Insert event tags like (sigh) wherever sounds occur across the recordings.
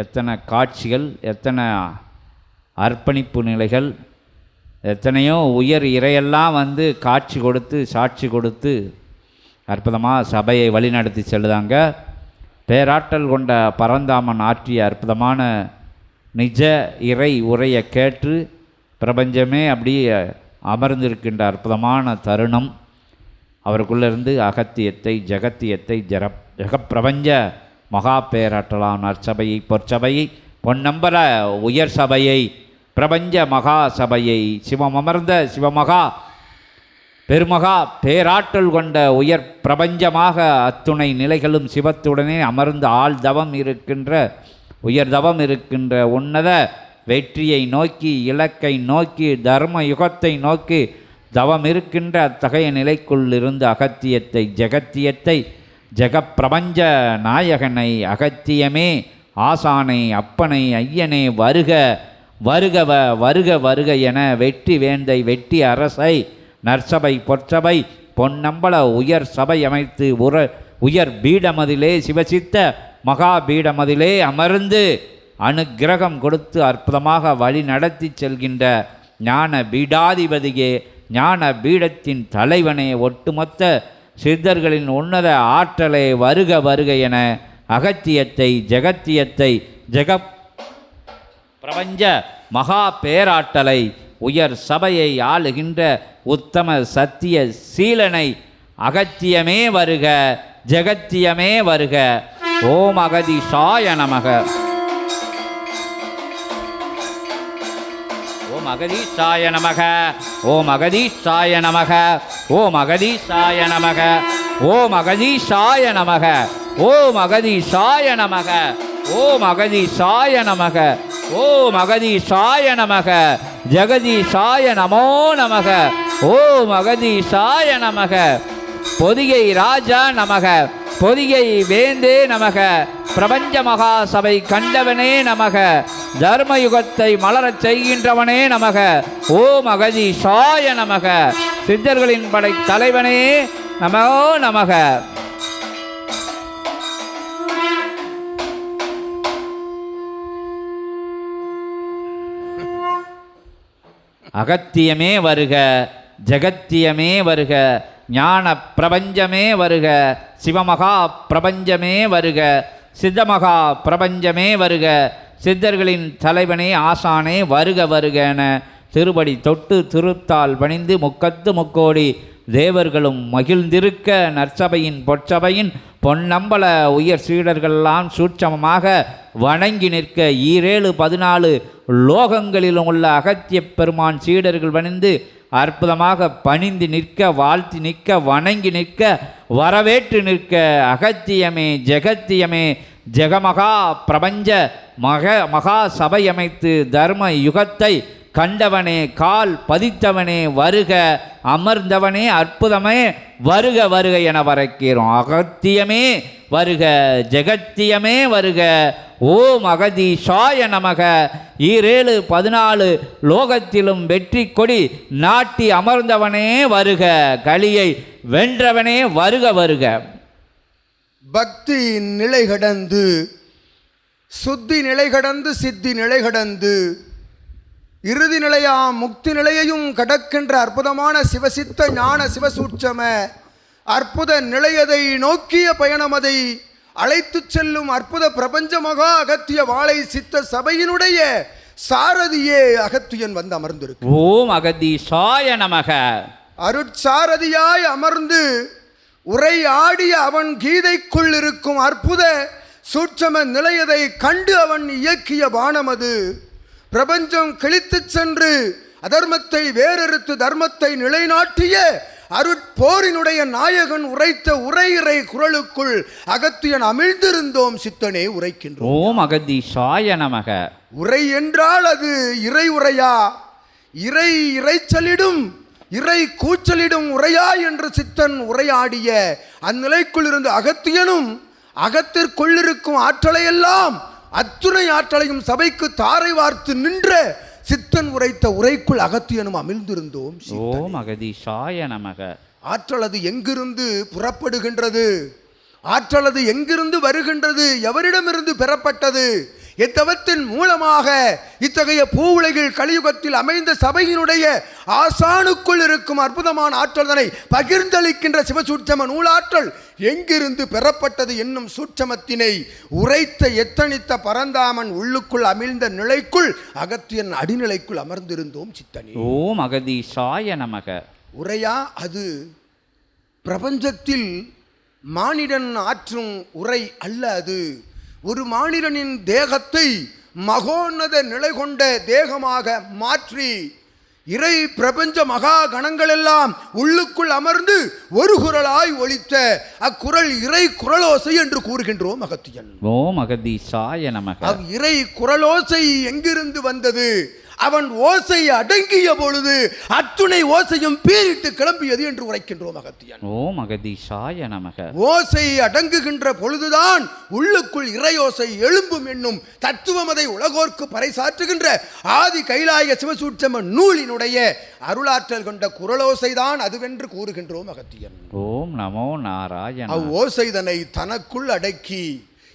எத்தனை காட்சிகள் எத்தனை அர்ப்பணிப்பு நிலைகள் எத்தனையோ உயர் இறையெல்லாம் வந்து காட்சி கொடுத்து சாட்சி கொடுத்து அற்புதமாக சபையை வழிநடத்தி செல்லுதாங்க. பேராற்றல் கொண்ட பரந்தாமன் ஆற்றிய அற்புதமான நிஜ இறை உரையை கேட்டு பிரபஞ்சமே அப்படியே அமர்ந்திருக்கின்ற அற்புதமான தருணம். அவருக்குள்ளேருந்து அகத்தியத்தை ஜகத்தியத்தை ஜர ஜெகப்பிரபஞ்ச மகா பேராற்றலாம் நற்சபையை பொற்சபையை பொன்னம்பல உயர் சபையை பிரபஞ்ச மகா சபையை சிவம் அமர்ந்த சிவமகா பெருமகா பேராற்றல் கொண்ட உயர் பிரபஞ்சமாக அத்துணை நிலைகளும் சிவத்துடனே அமர்ந்து ஆள் தவம் இருக்கின்ற உயர் தவம் இருக்கின்ற உன்னத வெற்றியை நோக்கி இலக்கை நோக்கி தர்ம யுகத்தை நோக்கி தவம் இருக்கின்ற அத்தகைய நிலைக்குள் இருந்து அகத்தியத்தை ஜெகத்தியத்தை ஜெகப்பிரபஞ்ச நாயகனை அகத்தியமே ஆசானை அப்பனை ஐயனே வருக வருகவ வருக வருக என வெற்றி வேந்தை வெற்றி அரசை நற்சபை பொற்சபை பொன்னம்பல உயர் சபை அமைத்து உர உயர் பீடமதிலே சிவசித்த மகா பீடமதிலே அமர்ந்து அனுக்கிரகம் கொடுத்து அற்புதமாக வழி நடத்தி செல்கின்ற ஞான பீடாதிபதியே ஞான பீடத்தின் தலைவனே ஒட்டுமொத்த சித்தர்களின் உன்னத ஆற்றலை வருக வருக என அகத்தியத்தை ஜெகத்தியத்தை ஜெகப் பிரபஞ்ச மகா பேராற்றலை உயர் சபையை ஆளுகின்ற உத்தம சத்திய சீலனை அகத்தியமே வருக ஜெகத்தியமே வருக. ஓம் அகதிஷாய நமக. ஓம் அகதீஷாய நமக. ஓம் அகதீஷாய நமக. ஓம் அகதீஷாய நமக. ஓம் அகதீஷாய நமக. ஓம் அகதீஷாய நமக. ஓம் அகதீஷாய நமக. ஓம் அகதீஷாய நமக. ஜெகதீஷாய நமோ நமக. ஓம் அகதீஷாய நமக. பொதிகை ராஜா நமக. பொதிகை வேந்தே நமக. பிரபஞ்ச மகா சபை கண்டவனே நமக. தர்மயுகத்தை மலரச் செய்கின்றவனே நமக. ஓம் சாய நமக. சித்தர்களின் படை தலைவனே நமோ நமக. அகத்தியமே வருக ஜகத்தியமே வருக ஞான பிரபஞ்சமே வருக சிவமகா பிரபஞ்சமே வருக சித்தமகா பிரபஞ்சமே வருக சித்தர்களின் தலைவனே ஆசானே வருக வருக என திருபடி தொட்டு திருத்தால் பணிந்து முக்கத்து முக்கோடி தேவர்களும் மகிழ்ந்திருக்க நற்சபையின் பொற்சபையின் பொன்னம்பல உயர் சீடர்களெல்லாம் சூட்சமமாக வணங்கி நிற்க ஈரேழு பதினாலு லோகங்களிலும் உள்ள அகத்திய பெருமான் சீடர்கள் வணிந்து அற்புதமாக பணிந்து நிற்க வாழ்த்தி நிற்க வணங்கி நிற்க வரவேற்று நிற்க அகத்தியமே ஜெகத்தியமே ஜெகமகா பிரபஞ்ச மக மகா சபை அமைத்து தர்ம யுகத்தை கண்டவனே கால் பதித்தவனே வருக அமர்ந்தவனே அற்புதமே வருக வருக என வரைக்கிறோம். அகத்தியமே வருக ஜெகத்தியமே வருக. ஓம் அகதீஷாய நமக. ஈரேழு பதினாலு லோகத்திலும் வெற்றி கொடி நாட்டி அமர்ந்தவனே வருக. களியை வென்றவனே வருக வருக. பக்தி நிலை கடந்து சுத்தி நிலை கடந்து சித்தி நிலை கடந்து இறுதி நிலையாம் முக்தி நிலையையும் கடக்கின்ற அற்புதமான சிவசித்த ஞான சிவசூட்சம அற்புத நிலையதை நோக்கிய பயணமதை அழைத்துச் செல்லும் அற்புத பிரபஞ்ச மகா அகத்திய வாழை சித்த சபையினுடைய சாரதியே அகத்தியன் வந்து அமர்ந்திருக்கு. ஓம் அகதீஷாய நமக. அருட்சாரதியாய் அமர்ந்து உரை ஆடிய அவன் கீதைக்குள் இருக்கும் அற்புத சூட்சம நிலையதை கண்டு அவன் இயக்கிய பானமது பிரபஞ்சம் கிழித்துச் சென்று அதர்மத்தை வேறறுத்து தர்மத்தை நிலைநாட்டிய அருட்போரினுடைய நாயகன் உரைத்த உரையிறை குரலுக்குள் அகத்தியன் அமிழ்ந்திருந்தோம் சித்தனே உரைக்கின்றோம். ஓம் நமக. உரை என்றால் அது இறை உரையா? இறை இறைச்சலிடும் இறை கூச்சலிடும் உரையா என்று சித்தன் உரையாடிய அந்நிலைக்குள் இருந்து அகத்தியனும் அகத்திற்குள்ளிருக்கும் ஆற்றலையெல்லாம் அத்துணை ஆற்றலையும் சபைக்கு தாரை வார்த்து நின்ற சித்தன் உரைத்த உரைக்குள் அகத்தியனும் அமிழ்ந்திருந்தோம் ஓம் அகதீஷாய நமக. ஆற்றல் அது எங்கிருந்து புறப்படுகின்றது? ஆற்றலது எங்கிருந்து வருகின்றது? எவரிடமிருந்து பெறப்பட்டது? எத்தவத்தின் மூலமாக இத்தகைய பூவுலகில் கலியுகத்தில் அமைந்த சபையினுடைய ஆசானுக்குள் இருக்கும் அற்புதமான ஆற்றல்தனை பகிர்ந்தளிக்கின்ற சிவசூட்சம நூலாற்றல் எங்கிருந்து பெறப்பட்டது என்னும் சூட்சமத்தினை உரைத்த எத்தனித்த பரந்தாமன் உள்ளுக்குள் அமிழ்ந்த நிலைக்குள் அகத்தியன் அடிநிலைக்குள் அமர்ந்திருந்தோம் சித்தனி. ஓம் அகதீஷாய நமக. உரையா? அது பிரபஞ்சத்தில் மானிடன் ஆற்றும் உரை அல்ல அது. ஒரு மானிடனின் தேகத்தை மகோன்னத நிலை கொண்ட தேகமாக மாற்றி இறை பிரபஞ்ச மகா கணங்களெல்லாம் உள்ளுக்குள் அமர்ந்து ஒரு குரலாய் ஒலித்த அக்குரல் இறை குரலோசை என்று கூறுகின்றோம் அகத்தியன் ஓம் அகதீஷாய நமக. இறை குரலோசை எங்கிருந்து வந்தது? அவன் ஓசை அடங்கிய பொழுது அத்துணை ஓசையும் பீரிட்டு கிளம்பியது என்று உரைக்கின்றோம் அகத்தியன் ஓம் அகதீஷாய நமக. ஓசை அடங்குகின்ற பொழுதுதான் உள்ளுக்குள் இறையோசை எழும்பும் என்னும் தத்துவம் அதை உலகோர்க்கு பறைசாற்றுகின்ற ஆதி கைலாய சிவசூட்சம நூலினுடைய அருளாற்றல் கொண்ட குரலோசைதான் அதுவென்று கூறுகின்றோம் அகத்தியன் ஓம் நமோ நாராயண. அவ் ஓசைதனை தனக்குள் அடக்கி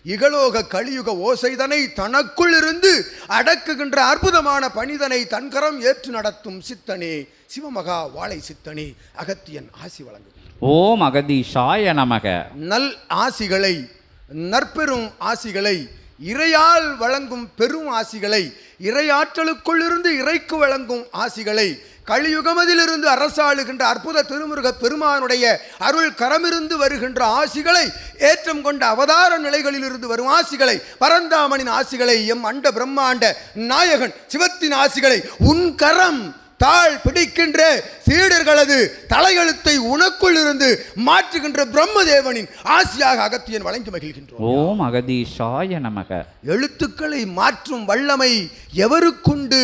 இகலோக கலியுக ஓசைதனை தனக்குள் இருந்து அடக்குகின்ற அற்புதமான பணிதனை தன்கரம் ஏற்று நடத்தும் சித்தனே சிவமகா வாழை சித்தனே அகத்தியன் ஆசி வழங்குகிறார். ஓம் அகதீஷாய நமக. நல் ஆசிகளை நற்பெரும் ஆசிகளை இறையால் வழங்கும் பெரும் ஆசிகளை இறையாற்றலுக்குள் இருந்து இறைக்கு வழங்கும் ஆசிகளை கலியுகமதிலிருந்து அரசாளுகின்ற அற்புத திருமுருக பெருமானுடைய அருள் கரமிருந்து வருகின்ற ஆசிகளை ஏற்றம் கொண்ட அவதார நிலைகளிலிருந்து வரும் ஆசிகளை பரந்தாமனின் ஆசிகளை எம் அண்ட பிரம்மாண்ட நாயகன் சிவத்தின் ஆசிகளை உன் கரம் தாழ் பிடிக்கின்ற சீடர்களது தலையெழுத்தை உனக்குள் இருந்து மாற்றுகின்ற பிரம்மதேவனின் ஆசியாக அகத்தியன் வழங்கி மகிழ்கின்றோம். ஓம் அகதீஷாய நமக. எழுத்துக்களை மாற்றும் வல்லமை எவருக்குண்டு?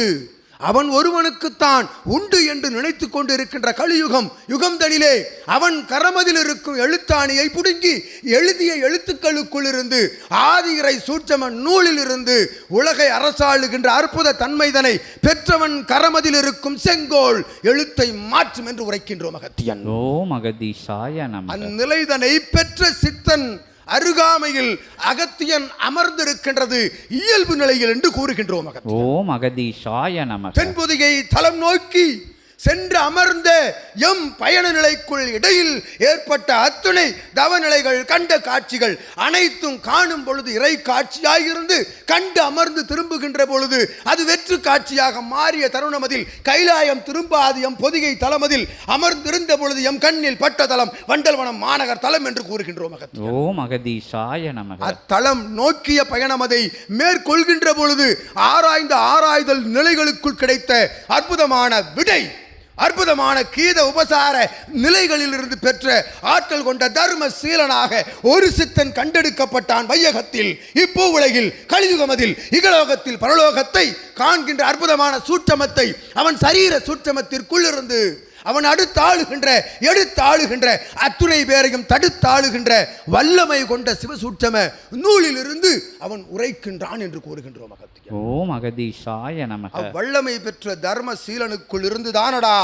அவன் ஒருவனுக்குத்தான் உண்டு என்று நினைத்து கொண்டு இருக்கின்ற கலியுகம் யுகம் தனிலே அவன் கரமதில் இருக்கும் எழுத்தாணியை புடுங்கி எழுதிய எழுத்துக்களுக்குள் இருந்து ஆதிரை சூட்சம நூலில் இருந்து உலகை அரசாளுகின்ற அற்புத தன்மைதனை பெற்றவன் கரமதில் இருக்கும் செங்கோல் எழுத்தை மாற்றும் என்று உரைக்கின்றோம் அகத்தியன். ஓம் அகதீஷாய நமக. அந்நிலைதனை பெற்ற சித்தன் அருகாமையில் அகத்தியன் அமர்ந்திருக்கின்றது இயல்பு நிலையில் என்று கூறுகின்றோம் ஓம் அகதீஷாய நமக. தென்பொதிகை தலம் நோக்கி சென்று அமர்ந்த எம் பயண நிலைக்குள் இடையில் ஏற்பட்ட அத்துணை தவநிலைகள் கண்ட காட்சிகள் அனைத்தும் காணும் பொழுது இறை காட்சியாயிருந்து கண்டு அமர்ந்து திரும்புகின்ற பொழுது அது வெற்று காட்சியாக மாறிய தருணமதில் கைலாயம் திரும்பாது எம் பொதிகை தலமதில் அமர்ந்திருந்த பொழுது எம் கண்ணில் பட்ட தலம் வண்டல்வனம் மாநகர் தலம் என்று கூறுகின்றோம் ஓம் அகதீஷாய நமக. அத்தலம் நோக்கிய பயணமதை மேற்கொள்கின்ற பொழுது ஆராய்ந்த ஆராய்தல் நிலைகளுக்குள் கிடைத்த அற்புதமான விடை. அற்புதமான கீத உபசார நிலைகளிலிருந்து பெற்ற ஆற்றல் கொண்ட தர்ம சீலனாக ஒரு சித்தன் கண்டெடுக்கப்பட்டான் வையகத்தில். இப்போ உலகில் கலியுகமதில் இகலோகத்தில் பரலோகத்தை காண்கின்ற அற்புதமான சூற்றமத்தை அவன் சரீர சூற்றமத்திற்குள்ளிருந்து அவன் அடுத்தாளுகின்ற எடுத்தாளுகின்ற அத்துணை பேரையும் தடுத்தாளுகின்ற வல்லமை கொண்ட சிவசூட்சம நூலிலிருந்து அவன் உரைக்கின்றான் என்று கூறுகின்றோம் அகத்தியன் ஓம் அகதீஷாய நமக. அவ்வல்லமை பெற்ற தர்ம சீலனுக்குள் இருந்து தானடா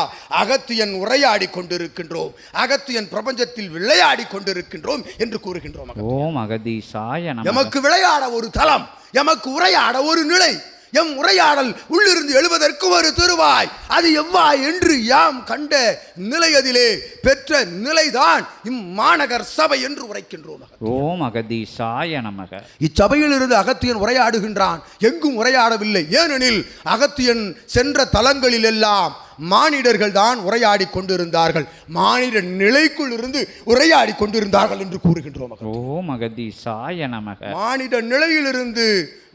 அகத்தியன் உரையாடி கொண்டிருக்கின்றோம் அகத்தியன் பிரபஞ்சத்தில் விளையாடி கொண்டிருக்கின்றோம் என்று கூறுகின்றோம். ஓம் அகதீஷாய நமக. எமக்கு விளையாட ஒரு தலம் எமக்கு உரையாட ஒரு நிலை எம் உரையாடல் உள்ளிருந்து எழுவதற்கு ஒரு திருவாய். அது எவ்வாய் என்று யாம் கண்ட நிலையதிலே பெற்ற நிலைதான் இம்மாநகர் சபை என்று உரைக்கின்றோம் ஓம் அகதீஷாய நமக. இச்சபையில் இருந்து அகத்தியன் உரையாடுகின்றான். எங்கும் உரையாடவில்லை. ஏனெனில் அகத்தியன் சென்ற தலங்களில் எல்லாம் மானிடர்கள் தான் உரையாடி கொண்டிருந்தார்கள் மானிட நிலைக்குள் இருந்து உரையாடி கொண்டிருந்தார்கள் என்று கூறுகின்றோம் அகத்தியன். ஓம் அகதீஷாய நமக மானிட நிலையிலிருந்து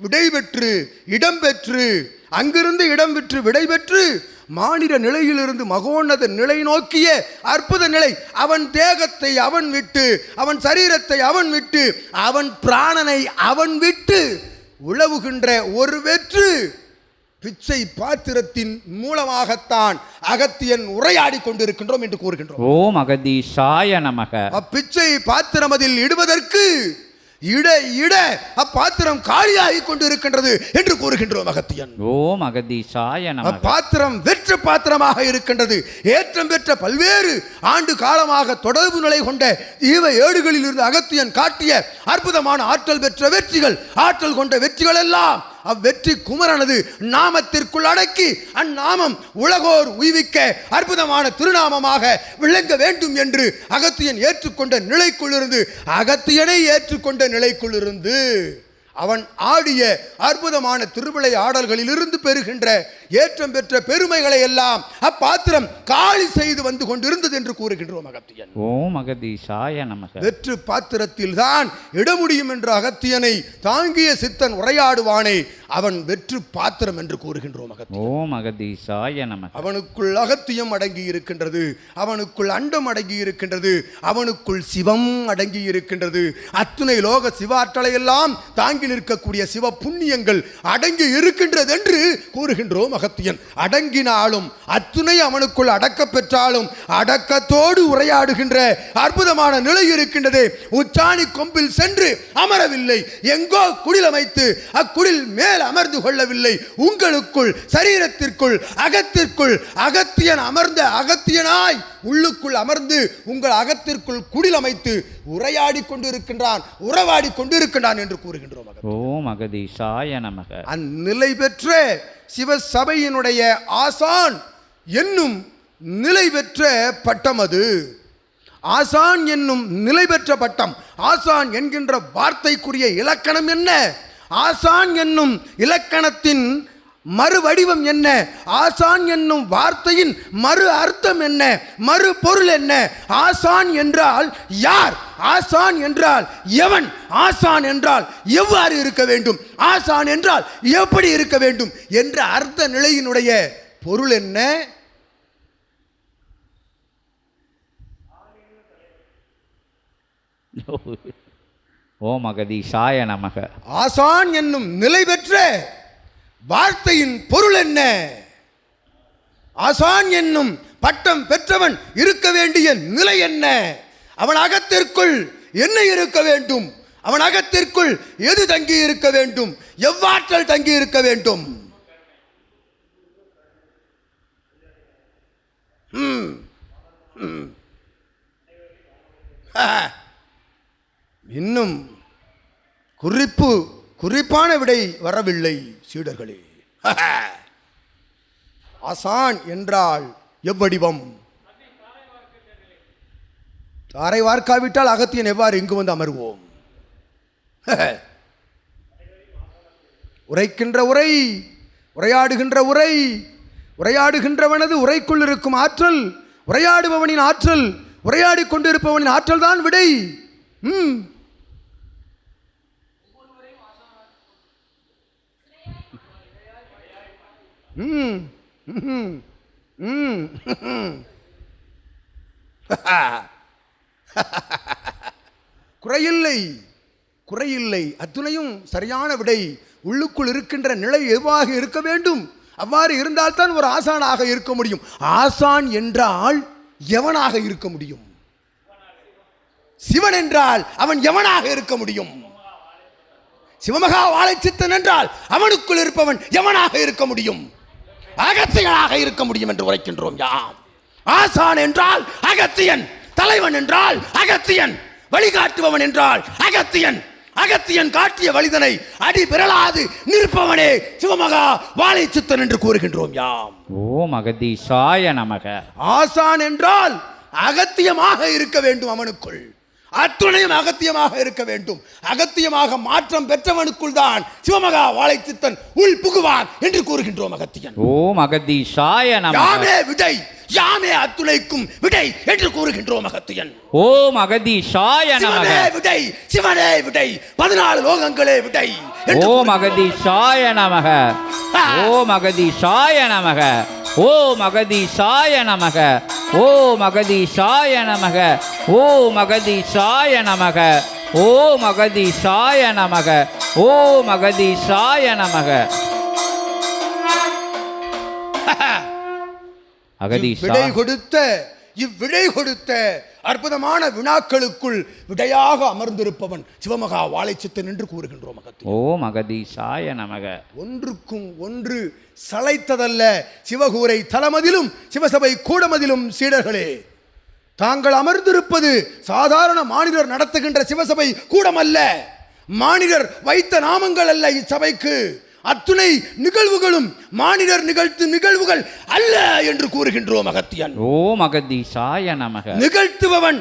விடைபெற்று இடம்பெற்று அங்கிருந்து இடம் பெற்று விடைபெற்று மானிட நிலையிலிருந்து மகோன்னத நிலை நோக்கிய அற்புத நிலை அவன் தேகத்தை அவன் விட்டு அவன் சரீரத்தை அவன் விட்டு அவன் பிராணனை அவன் விட்டு உழவுகின்ற ஒரு வெற்று பிச்சை பாத்திரத்தின் மூலமாகத்தான் அகத்தியன் உரையாடி கொண்டிருக்கின்றோம் என்று கூறுகின்றோம். ஓம் அகதீஷாய நமக. அப்பிச்சை பாத்திரம் அதில் இடுவதற்கு இட இட அப்பாத்திரம் காலியாகி கொண்டு இருக்கின்றது என்று கூறுகின்றோம் அகத்தியன். ஓம் அகதீசாய நமக. அப்பாத்திரம் வெற்று பாத்திரமாக இருக்கின்றது. ஏற்றம் பெற்ற பல்வேறு ஆண்டு காலமாக தொடர்பு நிலை கொண்ட ஈவ ஏடுகளில் இருந்து அகத்தியன் காட்டிய அற்புதமான ஆற்றல் பெற்ற வெற்றிகள் ஆற்றல் கொண்ட வெற்றிகள் எல்லாம் அவ்வெற்றி குமரனது நாமத்திற்குள் அடக்கி அந்நாமம் உலகோர் உய்விக்க அற்புதமான திருநாமமாக விளங்க வேண்டும் என்று அகத்தியன் ஏற்றுக்கொண்ட நிலைக்குள்ளிருந்து அகத்தியனை ஏற்றுக்கொண்ட நிலைக்குள்ளிருந்து அவன் ஆடிய அற்புதமான திருவிளை ஆடல்களிலிருந்து பெறுகின்ற ஏற்றம் பெற்ற பெருமைகளை எல்லாம் அப்பாத்திரம் காலி செய்து வந்து கொண்டிருந்தது என்று கூறுகின்றோம் அகத்தியன். ஓம் அகதீசாய நமக. வெற்று பாத்திரத்தில் தான் இட முடியும் என்ற அகத்தியனை தாங்கிய சித்தன் உரையாடுவானே அவன் வெற்று பாத்திரம் என்று கூறுகின்றோம் அகத்தியன். ஓம் அகதீசாய நமக. அவனுக்குள் அகத்தியம் அடங்கி இருக்கின்றது அவனுக்குள் அண்டம் அடங்கி இருக்கின்றது அவனுக்குள் சிவம் அடங்கி இருக்கின்றது அத்துணை லோக சிவாற்றலை எல்லாம் தாங்கி நிற்கக்கூடிய சிவ புண்ணியங்கள் அடங்கி இருக்கின்றது என்று கூறுகின்றோம் அகத்தியன் அடங்கினாலும் அத்துணை அவனுக்குள் அடக்க பெற்றாலும் அடக்கத்தோடு உரையாடுகின்ற அற்புதமான நிலை இருக்கின்றது. உச்சாணி கொம்பில் சென்று அமரவில்லை. எங்கோ குடில் அமைத்து அக்குடில் மேல் அமர்ந்து கொள்ளவில்லை. உங்களுக்குள் சரீரத்திற்குள் அகத்திற்குள் அகத்தியன் அமர்ந்த அகத்தியனாய் உள்ளுக்குள் அமர்ந்து உங்கள் அகத்திற்குள் குடில் அமைத்து உரையாடி கொண்டிருக்கின்றான் உறவாடி கொண்டிருக்கின்றான் என்று கூறுகின்றோம். ஓம் அகதீசாய நமக. அந்நிலை பெற்ற சிவ சபையினுடைய ஆசான் என்னும் நிலை பெற்ற பட்டம் அது. ஆசான் என்னும் நிலை பெற்ற பட்டம். ஆசான் என்கின்ற வார்த்தைக்குரிய இலக்கணம் என்ன? ஆசான் என்னும் இலக்கணத்தின் மறு வடிவம் என்ன? ஆசான் என்னும் வார்த்தையின் மறு அர்த்தம் என்ன? மறு பொருள் என்ன? ஆசான் என்றால் யார்? ஆசான் என்றால் எவன்? ஆசான் என்றால் எவ்வாறு இருக்க வேண்டும்? ஆசான் என்றால் எப்படி இருக்க வேண்டும்? என்ற அர்த்த நிலையினுடைய பொருள் என்ன? ஓம் அகதீசாய நமக. ஆசான் என்னும் நிலை பெற்ற வார்த்தையின் பொருள் என்ன? ஆசான் என்னும் பட்டம் பெற்றவன் இருக்க வேண்டிய நிலை என்ன? அவன் அகத்திற்குள் என்ன இருக்க வேண்டும்? அவன் அகத்திற்குள் எது தங்கி இருக்க வேண்டும்? எவ்வாற்றல் தங்கி இருக்க வேண்டும்? ம், ம். இன்னும் குறிப்பு குறிப்பான விடை வரவில்லை. சீடர்களே. ஆசான் என்றால் எவ்வடிவம்? தாரை வார்க்காவிட்டால் அகத்தியன் எவ்வாறு இங்கு வந்து அமர்வோம்? உரைக்கின்ற உரை உரையாடுகின்ற உரை உரையாடுகின்றவனது உரைக்குள் இருக்கும் ஆற்றல் உரையாடுபவனின் ஆற்றல் உரையாடி கொண்டிருப்பவனின் ஆற்றல் தான் விடை. ம் ம் ம் ம் (laughs) குறையில்லை குறையில்லை. அத்துணையும் சரியான விடை. உள்ளுக்குள் இருக்கின்ற நிலை எதுவாக இருக்க வேண்டும்? அவ்வாறு இருந்தால்தான் ஒரு ஆசானாக இருக்க முடியும். ஆசான் என்றால் எவனாக இருக்க முடியும்? சிவன் என்றால் அவன் எவனாக இருக்க முடியும்? சிவமகா வாழைச்சித்தன் என்றால் அவனுக்குள் இருப்பவன் எவனாக இருக்க முடியும்? அகத்தியனாக இருக்க முடியும் என்று உரைக்கின்றோம். யாம். ஆசான் என்றால் அகத்தியன் தலைவன் என்றால் அகத்தியன் வழிகாட்டுபவன் என்றால் அகத்தியன். அகத்தியன் காட்டிய வழிதனை அடி பிறலாது நிற்பவனே சிவமகா வாழைச்சித்தன் என்று கூறுகின்றோம். யாம். ஓம் அகதீசாய நமக. ஆசான் என்றால் அகத்தியமாக இருக்க வேண்டும் அவனுக்குள். அத்துணையும் அகத்தியமாக இருக்க வேண்டும். அகத்தியமாக மாற்றம் பெற்றவனுக்குள் தான் சிவமகா வாழைச்சித்தன் உள் புகுவான் என்று கூறுகின்றோம் அகத்தியன். ஓம் அகதீசாய நமக யாமே விடை யாமே அத்துணைக்கும் விடை என்று கூறுகின்றோம் அகத்தியன். ஓம் அகதீசாய நமக சிவனே விடை சிவனே விடை பதினாலு லோகங்களே விடை ஓம் அகதீசாய நமக ஓம் அகதீசாய நமக ஓம் அகதீசாய நமக ஓம் அகதீசாய நமக. ஓம் அகதீசாய நமக. ஓம் அகதீசாய நமக. ஓம் அகதீசாய நமக. (laughs) அகதீசா விடை கொடுத்த இவ்விடை கொடுத்த அற்புதமான வினாக்களுக்குள் விடையாக அமர்ந்திருப்பவன் சிவமகா வாழைச்சித்தன் என்று கூறுகின்றோம் அகத்தியன் ஓம் அகதீஷாய நமக. ஒன்றுக்கும் ஒன்று சளைத்ததல்ல சிவகூரை தலமதிலும் சிவசபை கூடமதிலும் சீடர்களே. தாங்கள் அமர்ந்திருப்பது சாதாரண மாநிலர் நடத்துகின்ற சிவசபை கூடமல்ல. மாநிலர் வைத்த நாமங்கள் அல்ல இச்சபைக்கு. அத்துணை நிகழ்வுகளும் மாநிலர் நிகழ்த்து நிகழ்வுகள் அல்ல என்று கூறுகின்றோம் அகத்தியன். ஓம் அகதீஷாய நமக. நிகழ்த்துபவன்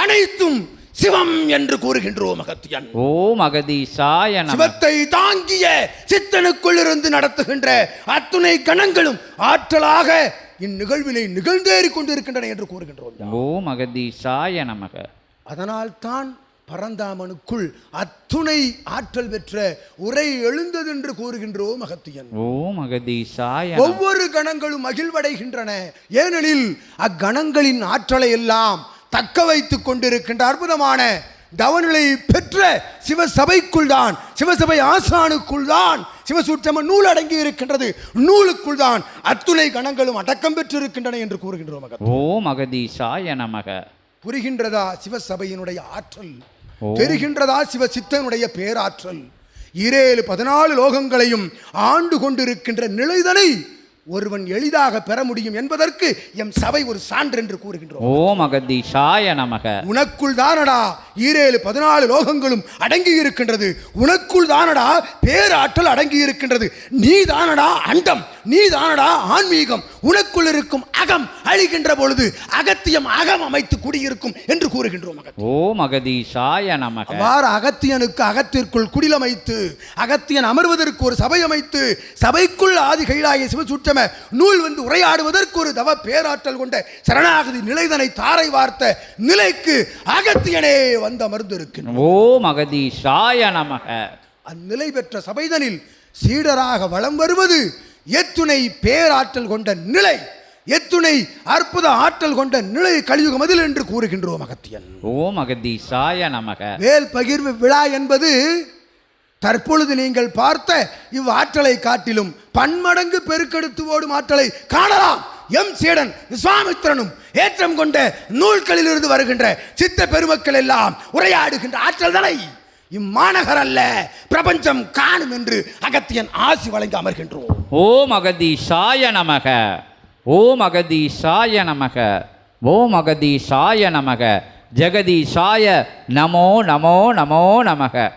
அனைத்தும் சிவம் என்று கூறுகின்றோம் அகத்தியன். ஓம் அகதீஷாய நமக. சிவத்தை தாங்கிய சித்தனுக்குள் இருந்து நடத்துகின்ற அத்துணை கணங்களும் ஆற்றலாக இந்நிகழ்வினை நிகழ்ந்தேறிக் கொண்டிருக்கின்றன என்று கூறுகின்றோம். ஓம் அகதீஷாய நமக. அதனால் தான் பரந்தாமனுக்குள் அத்துணை ஆற்றல் பெற்ற உரை எழுந்தது என்று கூறுகின்றோம் அகத்தியன் ஓம் அகதீஷாய நமக ஒவ்வொரு கணங்களும் மகிழ்வடைகின்றன. ஏனெனில் அக்கணங்களின் ஆற்றலை எல்லாம் தக்க வைத்துக் கொண்டிருக்கின்ற அற்புதமான தவநிலை பெற்ற சிவசபைக்குள் தான் சிவசபை ஆசானுக்குள் தான் சிவசூட்சம நூல் அடங்கி இருக்கின்றது. நூலுக்குள் தான் அத்துணை கணங்களும் அடக்கம் பெற்றிருக்கின்றன என்று கூறுகின்றோம் மகன் ஓம் அகதீஷாய நமக. புரிகின்றதா சிவசபையினுடைய ஆற்றல்? ஓ. தெரிகின்றதா சிவ சித்தனுடைய பேராற்றல். இரேழு பதினாலு லோகங்களையும் ஆண்டு கொண்டிருக்கின்ற நிலைதனை ஒருவன் எளிதாக பெற முடியும் என்பதற்கு எம் சபை ஒரு சான்று என்று கூறுகின்றோம். ஓம் அகதீஷாய நமக. உனக்குள் தானடா ஈரேழு பதினாலு லோகங்களும் அடங்கி இருக்கின்றது. உனக்குள் தானடா பேராற்றல் அடங்கி இருக்கின்றது. நீ தானடா அண்டம். நீ தானடா ஆன்மீகம். உனக்குள் இருக்கும் அகம் அழிகின்ற பொழுது அகத்தியம் அகம் அமைத்து குடியிருக்கும் என்று கூறுகின்றோம் ஓம் அகதீஷாய நமக. அவ்வாறு அகத்தியனுக்கு அகத்திற்குள் குடிலமைத்து அகத்தியன் அமர்வதற்கு ஒரு சபை அமைத்து சபைக்குள் ஆதி கைலாய சிவசூற்றம நூல் வந்து உரையாடுவதற்கு ஒரு தவ பேராற்றல் கொண்ட சரணாகதி நிலைதனை தாரை வார்த்த நிலைக்கு அகத்தியனே வந்து அமர்ந்திருக்கின்றான் ஓம் அகதீஷாய நமக. அந்நிலை பெற்ற சபைதனில் சீடராக வலம் வருவது எத்துணை பேராற்றல் கொண்ட நிலை எத்துணை அற்புத ஆற்றல் கொண்ட நிலை கலியுக மதில் என்று கூறுகின்றோம் அகத்தியன் ஓம் அகதீஷாய நமக. வேல் பகிர்வு விழா என்பது தற்பொழுது நீங்கள் பார்த்த இவ்வாற்றலை காட்டிலும் பன்மடங்கு பெருக்கெடுத்து ஓடும் ஆற்றலை காணலாம். எம் சீடன் விஸ்வாமித்திரனும் ஏற்றம் கொண்ட நூல்களிலிருந்து வருகின்ற சித்த பெருமக்கள் எல்லாம் உரையாடுகின்ற ஆற்றல் தனை இம்மாநகர் அல்ல பிரபஞ்சம் காணும் என்று அகத்தியன் ஆசி வழங்கி அமர்கின்றோம். ஓம் அகதீஷாய நமக. ஓம் அகதீஷாய நமக. ஓம் அகதீஷாய நமக. ஜெகதீஷாய நமோ நமோ நமோ நமக.